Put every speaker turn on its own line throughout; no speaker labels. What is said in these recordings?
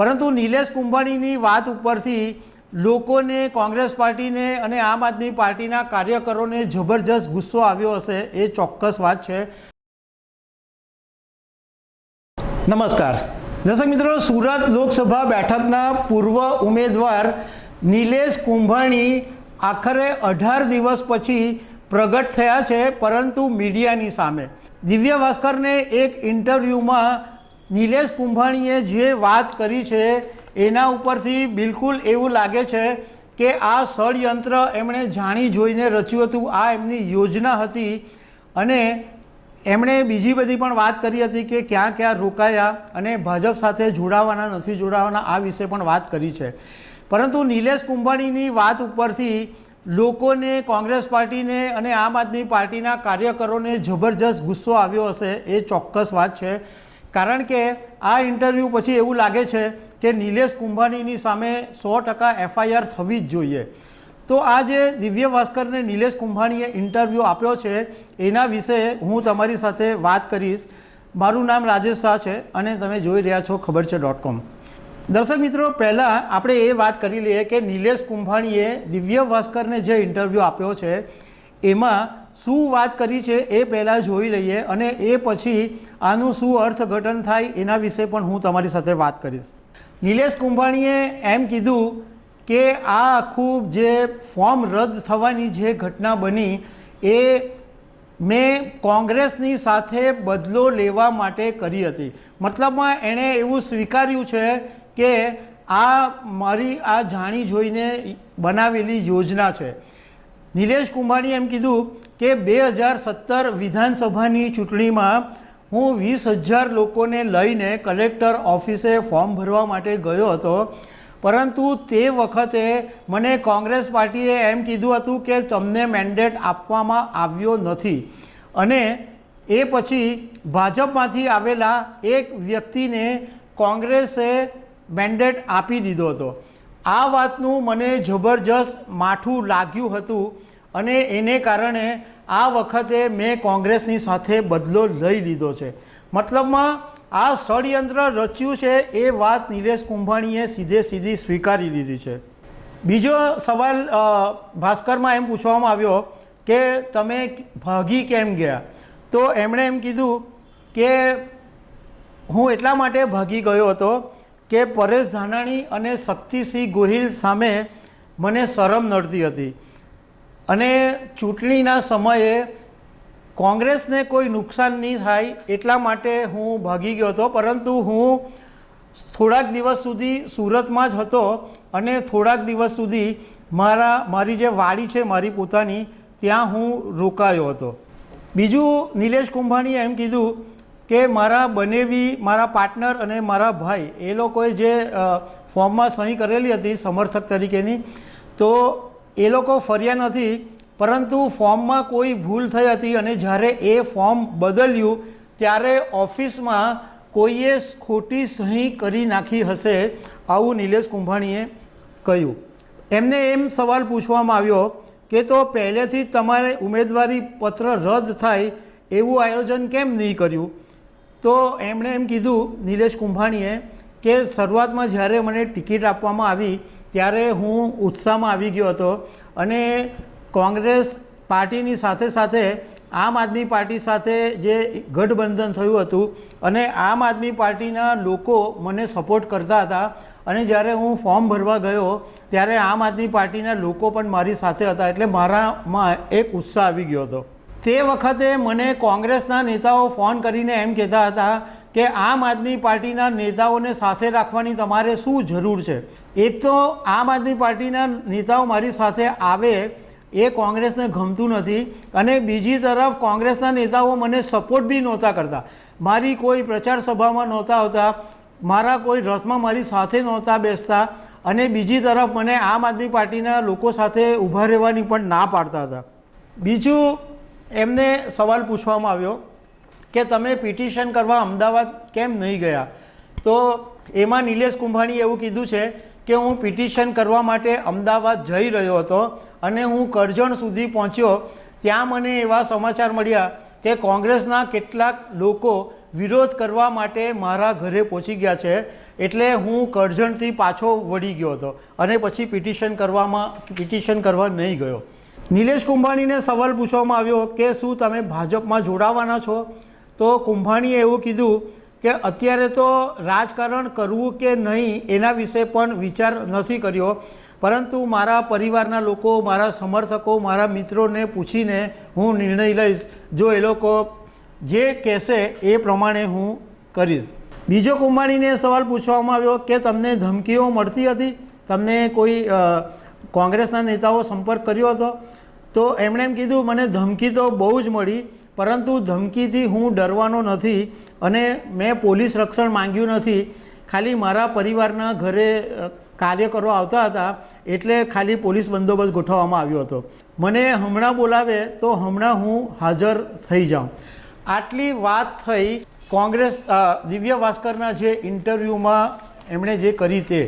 પરંતુ નિલેશ કુંભાણીની વાત ઉપરથી લોકોને, કોંગ્રેસ પાર્ટીને અને આમ આદમી પાર્ટીના કાર્યકરોને જબરજસ્ત ગુસ્સો આવ્યો હશે, એ ચોક્કસ વાત છે. નમસ્કાર. દર્શક મિત્રો, સુરત લોકસભા બેઠકના પૂર્વ ઉમેદવાર નિલેશ કુંભાણી આખરે અઢાર દિવસ પછી પ્રગટ થયા છે, પરંતુ મીડિયાની સામે. દિવ્ય ભાસ્કરને એક ઇન્ટરવ્યૂમાં નિલેશ કુંભાણીએ જે વાત કરી છે, એના ઉપરથી બિલકુલ એવું લાગે છે કે આ ષડયંત્ર એમણે જાણી જોઈને રચ્યું હતું, આ એમની યોજના હતી. અને એમણે બીજી બધી પણ વાત કરી હતી કે ક્યાં ક્યાં રોકાયા અને ભાજપ સાથે જોડાવાના, નથી જોડાવાના, આ વિશે પણ વાત કરી છે. પરંતુ નિલેશ કુંભાણીની વાત ઉપરથી લોકોને, કોંગ્રેસ પાર્ટીને અને આમ આદમી પાર્ટીના કાર્યકરોને જબરજસ્ત ગુસ્સો આવ્યો હશે, એ ચોક્કસ વાત છે. કારણ કે આ ઇન્ટરવ્યૂ પછી એવું લાગે છે કે નિલેશ કુંભાણીની સામે સો ટકા એફઆઈઆર થવી જ જોઈએ. તો આ જે દિવ્ય ભાસ્કરને નિલેશ કુંભાણીએ ઇન્ટરવ્યૂ આપ્યો છે, એના વિશે હું તમારી સાથે વાત કરીશ. મારું નામ રાજેશ શાહ છે અને તમે જોઈ રહ્યા છો ખબર છે ડોટ કોમ. દર્શક મિત્રો, પહેલાં આપણે એ વાત કરી લઈએ કે નિલેશ કુંભાણીએ દિવ્ય ભાસ્કરને જે ઇન્ટરવ્યૂ આપ્યો છે, એમાં શું વાત કરી છે એ પહેલાં જોઈ લઈએ અને એ પછી આનું શું અર્થઘટન થાય એના વિશે પણ હું તમારી સાથે વાત કરીશ. નિલેશ કુંભાણીએ એમ કીધું કે આ આખું જે ફોર્મ રદ થવાની જે ઘટના બની એ મેં કોંગ્રેસની સાથે બદલો લેવા માટે કરી હતી. મતલબમાં એણે એવું સ્વીકાર્યું છે કે આ મારી આ જાણી જોઈને બનાવેલી યોજના છે. નિલેશ કુંભાણીએ એમ કીધું કે બે હજાર સત્તર વિધાનસભાની ચૂંટણીમાં હું વીસ હજાર લોકોને લઈને કલેક્ટર ઓફિસે ફોર્મ ભરવા માટે ગયો હતો. પરંતુ તે વખતે મને કોંગ્રેસ પાર્ટીએ એમ કીધું હતું કે તમને મેન્ડેટ આપવામાં આવ્યો નથી. અને એ પછી ભાજપમાંથી આવેલા એક વ્યક્તિને કોંગ્રેસે મેન્ડેટ આપી દીધો હતો. આ વાતનું મને જબરજસ્ત માઠું લાગ્યું હતું. અને એને કારણે આ વખતે મેં કોંગ્રેસની સાથે બદલો લઈ લીધો છે. મતલબમાં આ ષડયંત્ર રચ્યું છે એ વાત નિલેશ કુંભાણીએ સીધે સીધી સ્વીકારી લીધી છે. બીજો સવાલ ભાસ્કરમાં એમ પૂછવામાં આવ્યો કે તમે ભાગી કેમ ગયા? તો એમણે એમ કીધું કે હું એટલા માટે ભાગી ગયો હતો કે પરેશ ધાનાણી અને શક્તિસિંહ ગોહિલ સામે મને શરમ નડતી હતી. અને ચૂંટણીના સમયે કોંગ્રેસને કોઈ નુકસાન નહીં થાય એટલા માટે હું ભાગી ગયો હતો. પરંતુ હું થોડાક દિવસ સુધી સુરતમાં જ હતો અને થોડાક દિવસ સુધી મારા, મારી જે વાડી છે મારી પોતાની, ત્યાં હું રોકાયો હતો. બીજું, નિલેશ કુંભાણીએ એમ કીધું કે મારા બનેવી, મારા પાર્ટનર અને મારા ભાઈ એ લોકોએ જે ફોર્મમાં સહી કરેલી હતી સમર્થક તરીકેની, તો એ લોકો ફર્યા નથી, પરંતુ ફોર્મમાં કોઈ ભૂલ થઈ હતી અને જ્યારે એ ફોર્મ બદલ્યું, ત્યારે ઓફિસમાં કોઈએ ખોટી સહી કરી નાખી હશે આવું નિલેશ કુંભાણીએ કહ્યું. એમને એમ સવાલ પૂછવામાં આવ્યો કે તો પહેલેથી તમારે ઉમેદવારી પત્ર રદ થાય એવું આયોજન કેમ નહીં કર્યું? તો એમણે એમ કીધું, નિલેશ કુંભાણીએ, કે શરૂઆતમાં જ્યારે મને ટિકિટ આપવામાં આવી ત્યારે હું ઉત્સાહમાં આવી ગયો હતો અને કોંગ્રેસ પાર્ટીની સાથે સાથે આમ આદમી પાર્ટી સાથે જે ગઠબંધન થયું હતું અને આમ આદમી પાર્ટીના લોકો મને સપોર્ટ કરતા હતા અને જ્યારે હું ફોર્મ ભરવા ગયો ત્યારે આમ આદમી પાર્ટીના લોકો પણ મારી સાથે હતા એટલે મારામાં એક ઉત્સાહ આવી ગયો હતો. તે વખતે મને કોંગ્રેસના નેતાઓ ફોન કરીને એમ કહેતા હતા કે આમ આદમી પાર્ટીના નેતાઓને સાથે રાખવાની તમારે શું જરૂર છે? એક તો આમ આદમી પાર્ટીના નેતાઓ મારી સાથે આવે, એ કોંગ્રેસને ગમતું નથી અને બીજી તરફ કોંગ્રેસના નેતાઓ મને સપોર્ટ બી નહોતા કરતા. મારી કોઈ પ્રચાર સભામાં નહોતા આવતા, મારા કોઈ રથમાં મારી સાથે નહોતા બેસતા અને બીજી તરફ મને આમ આદમી પાર્ટીના લોકો સાથે ઊભા રહેવાની પણ ના પાડતા હતા. બીજું એમને સવાલ પૂછવામાં આવ્યો કે તમે પિટિશન કરવા અમદાવાદ કેમ નહીં ગયા? તો એમાં નિલેશ કુંભાણીએ એવું કીધું છે કે હું પિટિશન કરવા માટે અમદાવાદ જઈ રહ્યો હતો અને હું કરજણ સુધી પહોંચ્યો. ત્યાં મને એવા સમાચાર મળ્યા કે કોંગ્રેસના કેટલાક લોકો વિરોધ કરવા માટે મારા ઘરે પહોંચી ગયા છે એટલે હું કરજણથી પાછો વળી ગયો હતો અને પછી પિટિશન કરવામાં, પિટિશન કરવા નહીં ગયો. નિલેશ કુંભાણીને સવાલ પૂછવામાં આવ્યો કે શું તમે ભાજપમાં જોડાવાના છો? તો કુંભાણીએ એવું કીધું કે અત્યારે તો રાજકારણ કરવું કે નહીં એના વિશે પણ વિચાર નથી કર્યો. પરંતુ મારા પરિવારના લોકો, મારા સમર્થકો, મારા મિત્રોને પૂછીને હું નિર્ણય લઈશ. જો એ લોકો જે કહેશે એ પ્રમાણે હું કરીશ. બીજો કુંભાણીને સવાલ પૂછવામાં આવ્યો કે તમને ધમકીઓ મળતી હતી? તમને કોઈ કોંગ્રેસના નેતાઓ સંપર્ક કર્યો હતો? તો એમણે એમ કીધું, મને ધમકી તો બહુ જ મળી પરંતુ ધમકીથી હું ડરવાનો નથી અને મેં પોલીસ રક્ષણ માંગ્યું નથી. ખાલી મારા પરિવારના ઘરે કાર્યકરો આવતા હતા એટલે ખાલી પોલીસ બંદોબસ્ત ગોઠવવામાં આવ્યો હતો. મને હમણાં બોલાવે તો હમણાં હું હાજર થઈ જાઉં. આટલી વાત થઈ કોંગ્રેસ દિવ્ય ભાસ્કરના જે ઇન્ટરવ્યૂમાં એમણે જે કરી તે.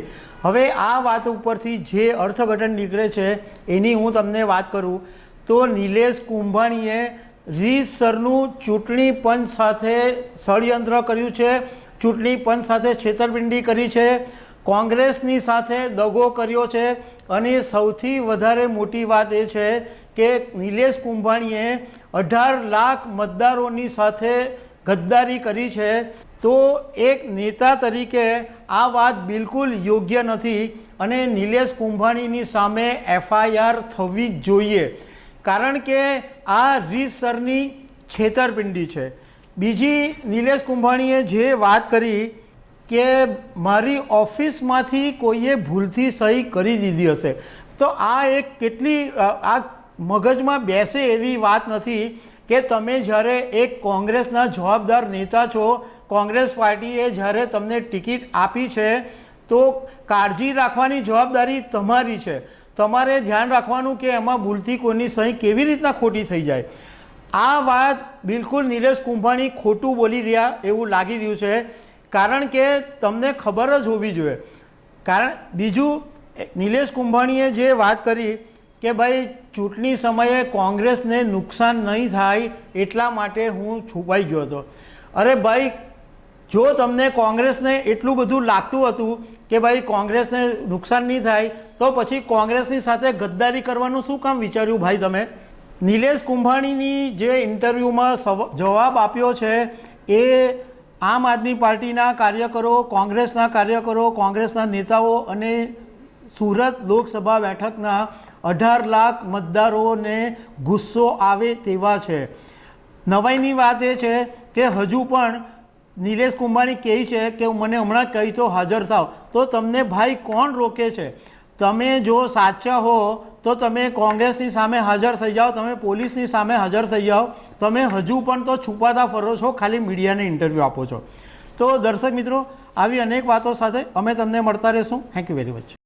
હવે આ વાત ઉપરથી જે અર્થઘટન નીકળે છે એની હું તમને વાત કરું. તો નિલેશ કુંભાણીએ રીતસરનું ચૂંટણી પંચ સાથે ષડયંત્ર કર્યું છે. ચૂંટણી પંચ સાથે છેતરપિંડી કરી છે. કોંગ્રેસની સાથે દગો કર્યો છે. અને સૌથી વધારે મોટી વાત એ છે કે નિલેશ કુંભાણીએ અઢાર લાખ મતદારોની સાથે ગદ્દારી કરી છે. તો એક નેતા તરીકે આ વાત બિલકુલ યોગ્ય નથી અને નિલેશ કુંભાણીની સામે એફઆઈઆર થવી જ જોઈએ. કારણ કે આ રીતસરની છેતરપિંડી છે. બીજી નિલેશ કુંભાણીએ જે વાત કરી કે મારી ઓફિસમાંથી કોઈએ ભૂલથી સહી કરી દીધી હશે, તો આ એક કેટલી આ મગજમાં બેસે એવી વાત નથી કે તમે જ્યારે એક કોંગ્રેસના જવાબદાર નેતા છો, કોંગ્રેસ પાર્ટીએ જ્યારે તમને ટિકિટ આપી છે, તો કાળજી રાખવાની જવાબદારી તમારી છે. તમારે ધ્યાન રાખવાનું કે એમાં ભૂલથી કોઈની સહી કેવી રીતના ખોટી થઈ જાય. આ વાત બિલકુલ નિલેશ કુંભાણી ખોટું બોલી રહ્યા એવું લાગી રહ્યું છે. કારણ કે તમને ખબર જ હોવી જોઈએ. કારણ બીજું નિલેશ કુંભાણીએ જે વાત કરી કે ભાઈ, ચૂંટણી સમયે કોંગ્રેસને નુકસાન નહીં થાય એટલા માટે હું છુપાઈ ગયો હતો. અરે ભાઈ, જો તમને કોંગ્રેસને એટલું બધું લાગતું હતું કે ભાઈ, કોંગ્રેસને નુકસાન નહીં થાય તો પછી કોંગ્રેસની સાથે ગદ્દારી કરવાનું શું કામ વિચાર્યું ભાઈ તમે? નિલેશ કુંભાણીની જે ઇન્ટરવ્યૂમાં જવાબ આપ્યો છે, એ આમ આદમી પાર્ટીના કાર્યકરો, કોંગ્રેસના કાર્યકરો, કોંગ્રેસના નેતાઓ અને સુરત લોકસભા બેઠકના અઢાર લાખ મતદારોને ગુસ્સો આવે તેવા છે. નવાઈની વાત એ છે કે હજુ પણ નિલેશ કુંભાણી કહે છે કે મને હમણાં કહી તો હાજર થાવ. તો તમને ભાઈ કોણ રોકે છે? તમે જો સાચા હો, તો તમે કોંગ્રેસની સામે હાજર થઈ જાઓ, તમે પોલીસની સામે હાજર થઈ જાઓ. તમે હજુ પણ તો છુપાતા ફરો છો, ખાલી મીડિયાને ઇન્ટરવ્યૂ આપો છો. તો દર્શક મિત્રો, આવી અનેક વાતો સાથે અમે તમને મળતા રહીશું. Thank you very much